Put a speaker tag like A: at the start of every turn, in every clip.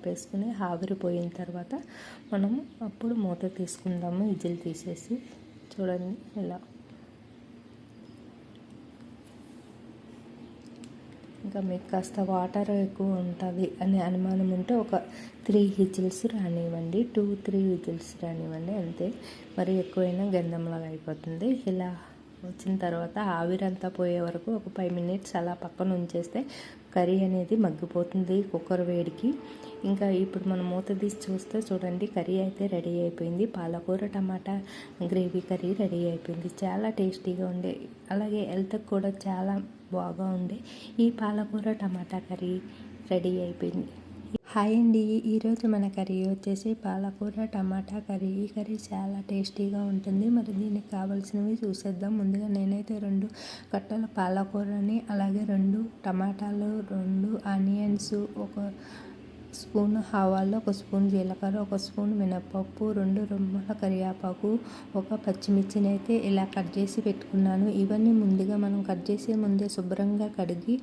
A: ఆపేసుకుని ఆవిరిపోయిన తర్వాత మనం అప్పుడు మూత తీసుకుందాము ఇజిల్ తీసేసి. చూడండి ఇలా. ఇంకా మీకు కాస్త వాటర్ ఎక్కువ ఉంటుంది అనే అనుమానం ఉంటే ఒక త్రీ హిజిల్స్ రానివ్వండి. టూ త్రీ హిజిల్స్ రానివ్వండి. అంతే. మరి ఎక్కువైనా గంధంలాగా అయిపోతుంది. ఇలా వచ్చిన తర్వాత ఆవిరంతా పోయే వరకు ఒక ఫైవ్ మినిట్స్ అలా పక్కన ఉంచేస్తే కర్రీ అనేది మగ్గిపోతుంది కుక్కర్ వేడికి. ఇంకా ఇప్పుడు మనం మూత తీసి చూస్తే చూడండి కర్రీ అయితే రెడీ అయిపోయింది. పాలకూర టమాటా గ్రేవీ కర్రీ రెడీ అయిపోయింది. చాలా టేస్టీగా ఉండే. అలాగే హెల్త్కి కూడా చాలా బాగా ఉండే. ఈ పాలకూర టమాటా కర్రీ రెడీ అయిపోయింది. హాయ్ అండి. ఈరోజు మన కర్రీ వచ్చేసి పాలకూర టమాటా కర్రీ. ఈ కర్రీ చాలా టేస్టీగా ఉంటుంది. మరి దీనికి కావాల్సినవి చూసేద్దాం. ముందుగా నేనైతే రెండు కట్టల పాలకూరని అలాగే రెండు టమాటాలు రెండు ఆనియన్స్ ఒక స్పూన్ ఆవాలు ఒక స్పూన్ జీలకర్ర ఒక స్పూన్ మినపప్పు రెండు రొమ్మల కరివేపాకు ఒక పచ్చిమిర్చిని అయితే ఇలా కట్ చేసి పెట్టుకున్నాను. ఇవన్నీ ముందుగా మనం కట్ చేసే ముందే శుభ్రంగా కడిగి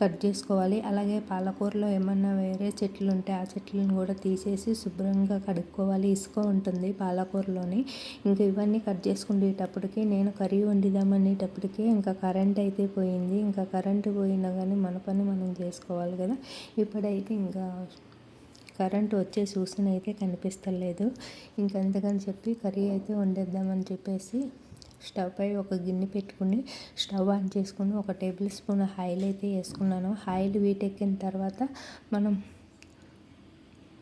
A: కట్ చేసుకోవాలి. అలాగే పాలకూరలో ఏమన్నా వేరే చెట్లు ఉంటే ఆ చెట్లను కూడా తీసేసి శుభ్రంగా కడుక్కోవాలి. ఇసుక ఉంటుంది పాలకూరలోని. ఇంకా ఇవన్నీ కట్ చేసుకునేటప్పటికి నేను కర్రీ వండిదామనేటప్పటికే ఇంకా కరెంట్ అయితే పోయింది. ఇంకా కరెంటు పోయినా కానీ మన పని మనం చేసుకోవాలి కదా. ఇప్పుడైతే ఇంకా కరెంట్ వచ్చే సూచన అయితే కనిపిస్తలేదు. ఇంకంతకని చెప్పి కర్రీ అయితే వండేద్దామని చెప్పేసి స్టవ్ పై ఒక గిన్నె పెట్టుకుని స్టవ్ ఆన్ చేసుకుని ఒక టేబుల్ స్పూన్ ఆయిల్ అయితే వేసుకున్నాను. ఆయిల్ వీటెక్కిన తర్వాత మనం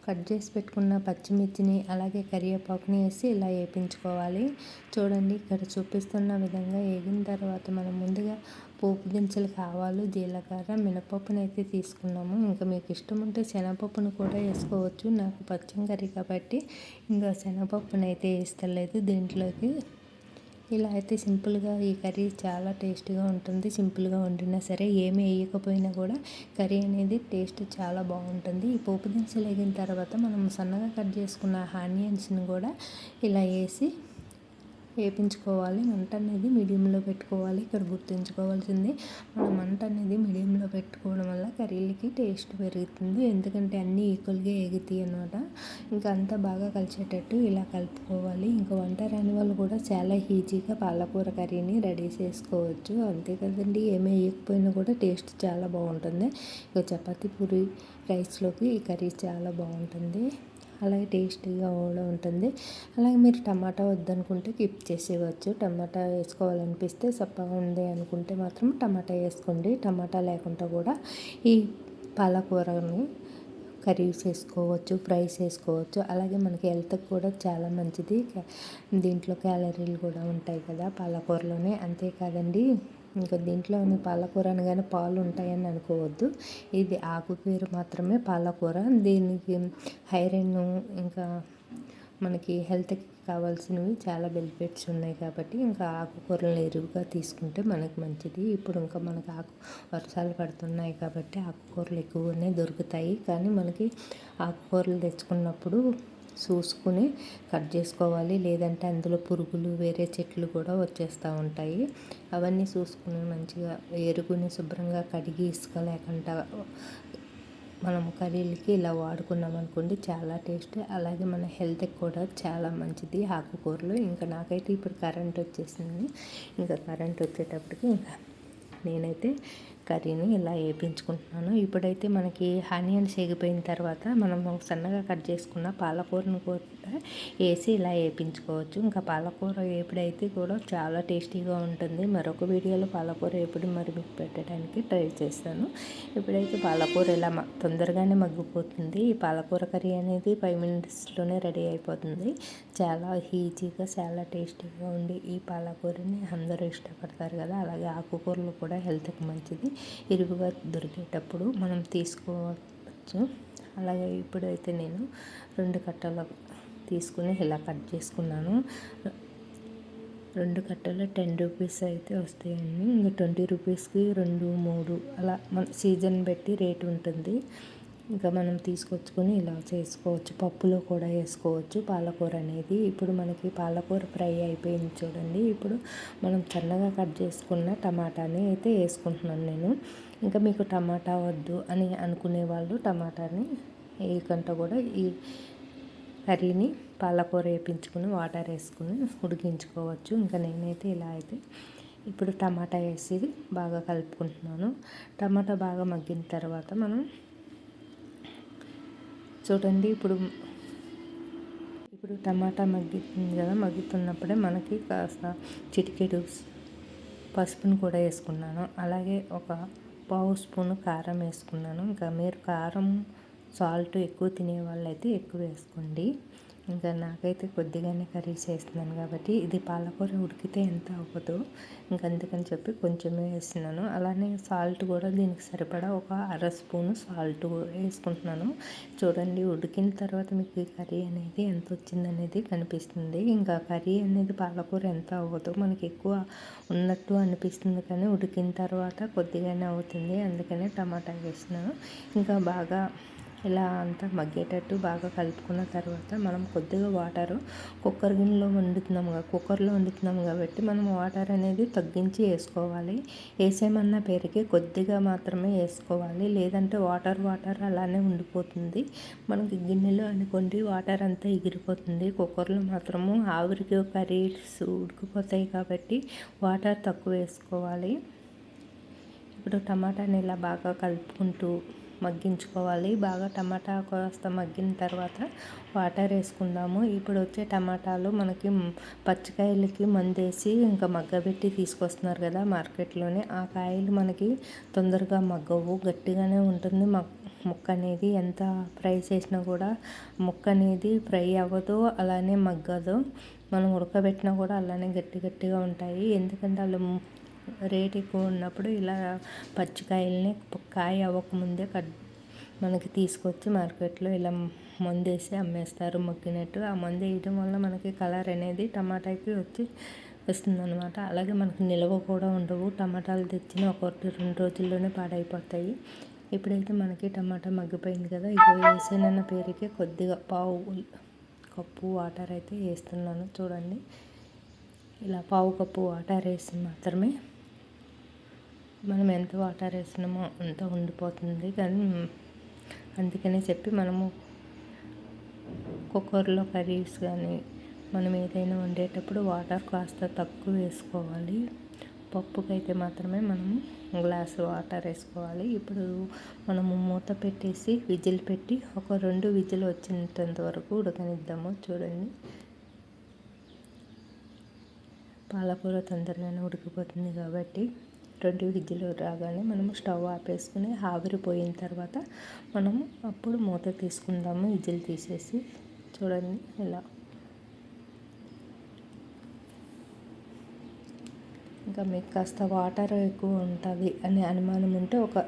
A: కట్ చేసి పెట్టుకున్న పచ్చిమిర్చిని అలాగే కరివేపాకుని వేసి ఇలా వేయించుకోవాలి చూడండి ఇక్కడ చూపిస్తున్న విధంగా వేగిన తర్వాత మనం ముందుగా పోపు దినుసులు కావాలి జీలకర్ర మినపప్పును అయితే తీసుకున్నాము. ఇంకా మీకు ఇష్టం ఉంటే శనగపప్పును కూడా వేసుకోవచ్చు. నాకు పచ్చం కర్రీ కాబట్టి ఇంకా శనగపప్పును అయితే వేస్తలేదు దీంట్లోకి. ఇలా అయితే సింపుల్గా ఈ కర్రీ చాలా టేస్టీగా ఉంటుంది. సింపుల్గా వండినా సరే ఏమి వేయకపోయినా కూడా కర్రీ అనేది టేస్ట్ చాలా బాగుంటుంది. ఈ పోపు దినుసులు వేగిన తర్వాత మనం సన్నగా కట్ చేసుకున్న ఆనియన్స్ని కూడా ఇలా వేసి వేపించుకోవాలి. మంట అనేది మీడియంలో పెట్టుకోవాలి. ఇక్కడ గుర్తుంచుకోవాల్సింది మనం మంట అనేది మీడియంలో పెట్టుకోవడం వల్ల కర్రీలకి టేస్ట్ పెరుగుతుంది. ఎందుకంటే అన్నీ ఈక్వల్గా ఎగుతాయి అనమాట ఇంకా అంతా బాగా కలిసేటట్టు ఇలా కలుపుకోవాలి. ఇంకా వంట రాని వాళ్ళు కూడా చాలా ఈజీగా పాలకూర కర్రీని రెడీ చేసుకోవచ్చు. అంతే కదండి ఏమీ వేయకపోయినా కూడా టేస్ట్ చాలా బాగుంటుంది. ఇంకా చపాతీ పూరి రైస్లోకి ఈ కర్రీ చాలా బాగుంటుంది. అలాగే టేస్టీగా కూడా ఉంటుంది. అలాగే మీరు టమాటా వద్దనుకుంటే కిప్ చేసేవచ్చు టమాటా వేసుకోవాలనిపిస్తే సప్పగా ఉంది అనుకుంటే మాత్రం టమాటా వేసుకోండి. టమాటా లేకుండా కూడా ఈ పాలకూరని కర్రీస్ వేసుకోవచ్చు ఫ్రైస్ వేసుకోవచ్చు అలాగే మనకి హెల్త్కి కూడా చాలా మంచిది. దీంట్లో క్యాలరీలు కూడా ఉంటాయి కదా పాలకూరలోనే. అంతేకాదండి ఇంకా దీంట్లో పాలకూర అనగానే పాలు ఉంటాయని అనుకోవద్దు. ఇది ఆకు పేరు మాత్రమే పాలకూర. దీనికి ఐరన్ ఇంకా మనకి హెల్త్కి కావాల్సినవి చాలా బెనిఫిట్స్ ఉన్నాయి కాబట్టి ఇంకా ఆకుకూరలు ఎరువుగా తీసుకుంటే మనకు మంచిది. ఇప్పుడు ఇంకా మనకు ఆకు వర్షాలు పడుతున్నాయి కాబట్టి ఆకుకూరలు ఎక్కువనే దొరుకుతాయి. కానీ మనకి ఆకుకూరలు తెచ్చుకున్నప్పుడు చూసుకుని కట్ చేసుకోవాలి. లేదంటే అందులో పురుగులు వేరే చెట్లు కూడా వచ్చేస్తూ ఉంటాయి. అవన్నీ చూసుకుని మంచిగా ఎరుగుని శుభ్రంగా కడిగి ఇసుక లేకుండా మనం కర్రీలకి ఇలా వాడుకున్నాం అనుకోండి చాలా టేస్ట్. అలాగే మన హెల్త్కి కూడా చాలా మంచిది ఆకుకూరలు. ఇంకా నాకైతే ఇప్పుడు కరెంట్ వచ్చేసింది. ఇంకా కరెంట్ వచ్చేటప్పటికి ఇంకా నేనైతే కర్రీని ఇలా వేయించుకుంటున్నాను ఇప్పుడైతే మనకి ఆనియన్స్ ఎగిపోయిన తర్వాత మనం సన్నగా కట్ చేసుకున్న పాలకూరను వేసి ఇలా వేయించుకోవచ్చు ఇంకా పాలకూర ఎప్పుడైతే కూడా చాలా టేస్టీగా ఉంటుంది. మరొక వీడియోలో పాలకూర ఎప్పుడు మరి మీకు పెట్టడానికి ట్రై చేస్తాను. ఇప్పుడైతే పాలకూర ఇలా తొందరగానే మగ్గిపోతుంది. ఈ పాలకూర కర్రీ అనేది ఫైవ్ మినిట్స్లోనే రెడీ అయిపోతుంది. చాలా ఈజీగా చాలా టేస్టీగా ఉండి ఈ పాలకూరని అందరూ ఇష్టపడతారు కదా. అలాగే ఆకుకూరలు కూడా హెల్త్కి మంచిది. ఇరుగుగా దొరికేటప్పుడు మనం తీసుకోవచ్చు. అలాగే ఇప్పుడైతే నేను రెండు కట్టల తీసుకుని ఇలా కట్ చేసుకున్నాను. రెండు కట్టలు టెన్ రూపీస్ అయితే వస్తాయండి. ఇంకా ట్వంటీ రూపీస్కి రెండు మూడు అలా మన సీజన్ బట్టి రేట్ ఉంటుంది. ఇంకా మనం తీసుకొచ్చుకొని ఇలా చేసుకోవచ్చు. పప్పులో కూడా వేసుకోవచ్చు. పాలకూర అనేది ఇప్పుడు మనకి పాలకూర ఫ్రై అయిపోయింది చూడండి. ఇప్పుడు మనం సన్నగా కట్ చేసుకున్న టమాటాని అయితే వేసుకుంటున్నాను నేను. ఇంకా మీకు టమాటా వద్దు అని అనుకునే వాళ్ళు టమాటాని ఏ కంట కూడా ఈ కర్రీని పాలకూర వేపించుకుని వాటర్ వేసుకుని ఉడికించుకోవచ్చు. ఇంకా నేనైతే ఇలా అయితే ఇప్పుడు టమాటా వేసి బాగా కలుపుకుంటున్నాను. టమాటా బాగా మగ్గిన తర్వాత మనం చూడండి ఇప్పుడు ఇప్పుడు టమాటా మగ్గుతుంది కదా మగ్గుతున్నప్పుడే మనకి కాస్త చిటికెడు పసుపును కూడా వేసుకున్నాను. అలాగే ఒక పావు స్పూన్ కారం వేసుకున్నాను. ఇంకా మీరు కారం సాల్ట్ ఎక్కువ తినే వాళ్ళైతే ఎక్కువ వేసుకోండి. ఇంకా నాకైతే కొద్దిగానే కర్రీ చేస్తున్నాను కాబట్టి ఇది పాలకూర ఉడికితే ఎంత అవ్వదు. ఇంకా అందుకని చెప్పి కొంచెమే వేస్తున్నాను. అలానే సాల్ట్ కూడా దీనికి సరిపడా ఒక అర స్పూను సాల్ట్ వేసుకుంటున్నాను. చూడండి ఉడికిన తర్వాత మీకు ఈ కర్రీ అనేది ఎంత వచ్చిందనేది కనిపిస్తుంది. ఇంకా కర్రీ అనేది పాలకూర ఎంత అవ్వదు మనకి ఎక్కువ ఉన్నట్టు అనిపిస్తుంది కానీ ఉడికిన తర్వాత కొద్దిగానే అవుతుంది. అందుకనే టమాటా వేసినాను ఇంకా బాగా ఇలా అంతా మగ్గేటట్టు బాగా కలుపుకున్న తర్వాత మనం కొద్దిగా వాటర్ కుక్కర్ గిన్నెలో వండుతున్నాం కుక్కర్లో వండుతున్నాం కాబట్టి మనం వాటర్ అనేది తగ్గించి వేసుకోవాలి. వేసేమన్న పేరుకి కొద్దిగా మాత్రమే వేసుకోవాలి. లేదంటే వాటర్ వాటర్ అలానే ఉండిపోతుంది. మనకి గిన్నెలో అనుకోండి వాటర్ అంతా ఎగిరిపోతుంది. కుక్కర్లో మాత్రము ఆవిరికి కర్రీస్ ఉడికిపోతాయి కాబట్టి వాటర్ తక్కువ వేసుకోవాలి. ఇప్పుడు టమాటాని ఇలా బాగా కలుపుకుంటూ మగ్గించుకోవాలి. బాగా టమాటా కాస్త మగ్గిన తర్వాత వాటర్ వేసుకుందాము. ఇప్పుడు వచ్చే టమాటాలు మనకి పచ్చికాయలకి మందేసి ఇంకా మగ్గబెట్టి తీసుకొస్తున్నారు కదా మార్కెట్లోనే. ఆ కాయలు మనకి తొందరగా మగ్గవు. గట్టిగానే ఉంటుంది. ముక్క అనేది ఎంత ఫ్రై చేసినా కూడా ముక్క అనేది ఫ్రై అవ్వదు అలానే మగ్గదు. మనం ఉడకబెట్టినా కూడా అలానే గట్టి గట్టిగా ఉంటాయి. ఎందుకంటే వాళ్ళు రేట్ ఎక్కువ ఉన్నప్పుడు ఇలా పచ్చికాయల్ని కాయ అవ్వకముందే కట్ మనకి తీసుకొచ్చి మార్కెట్లో ఇలా మందేసి అమ్మేస్తారు మొక్కినట్టు. ఆ మందు వేయడం వల్ల మనకి కలర్ అనేది టమాటాకి వచ్చి వస్తుందన్నమాట. అలాగే మనకు నిల్వ కూడా ఉండవు. టమాటాలు తెచ్చిన ఒక రెండు రోజుల్లోనే పాడైపోతాయి. ఇప్పుడైతే మనకి టమాటా మగ్గిపోయింది కదా ఇక వేసేనన్న పేరుకి కొద్దిగా పావు కప్పు వాటర్ అయితే వేస్తున్నాను. చూడండి. ఇలా పావు కప్పు వాటర్ వేసి మాత్రమే మనం ఎంత వాటర్ వేసినామో అంత ఉండిపోతుంది. కానీ అందుకని చెప్పి మనము కుక్కర్లో కర్రీస్ కానీ మనం ఏదైనా వండేటప్పుడు వాటర్ కాస్త తక్కువ వేసుకోవాలి. పప్పుకైతే మాత్రమే మనము గ్లాస్ వాటర్ వేసుకోవాలి ఇప్పుడు మనము మూత పెట్టేసి విజిల్ పెట్టి ఒక రెండు విజిల్ వచ్చినంత వరకు ఉడకనిద్దాము. చూడండి. పాలకూర తొందరగానే ఉడికిపోతుంది కాబట్టి రెండు విద్యలు రాగానే మనము స్టవ్ ఆపేసుకుని ఆవిరిపోయిన తర్వాత మనము అప్పుడు మూత తీసుకుందాము విజిల్ తీసేసి. చూడండి ఇలా ఇంకా మీకు కాస్త వాటర్ ఎక్కువ ఉంటుంది అనే అనుమానం ఉంటే ఒక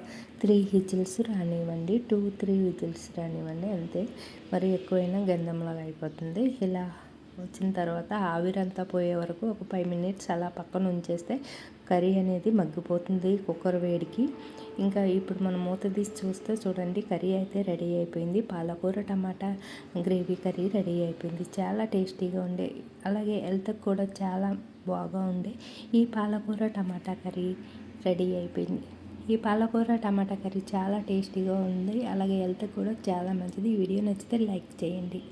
A: త్రీ విజిల్స్ రానివ్వండి. టూ త్రీ విజిల్స్ రానివ్వండి. అంతే. మరి ఎక్కువైనా గంధంలాగా అయిపోతుంది. ఇలా వచ్చిన తర్వాత ఆవిరంతా పోయే వరకు ఒక ఫైవ్ మినిట్స్ అలా పక్కన ఉంచేస్తే కర్రీ అనేది మగ్గిపోతుంది కుక్కర్ వేడికి. ఇంకా ఇప్పుడు మనం మూత తీసి చూస్తే చూడండి కర్రీ అయితే రెడీ అయిపోయింది. పాలకూర టమాటా గ్రేవీ కర్రీ రెడీ అయిపోయింది. చాలా టేస్టీగా ఉండే. అలాగే హెల్త్కి కూడా చాలా బాగా ఉండే. ఈ పాలకూర టమాటా కర్రీ రెడీ అయిపోయింది. ఈ పాలకూర టమాటా కర్రీ చాలా టేస్టీగా ఉంది. అలాగే హెల్త్కి కూడా చాలా మంచిది. ఈ వీడియో నచ్చితే లైక్ చేయండి.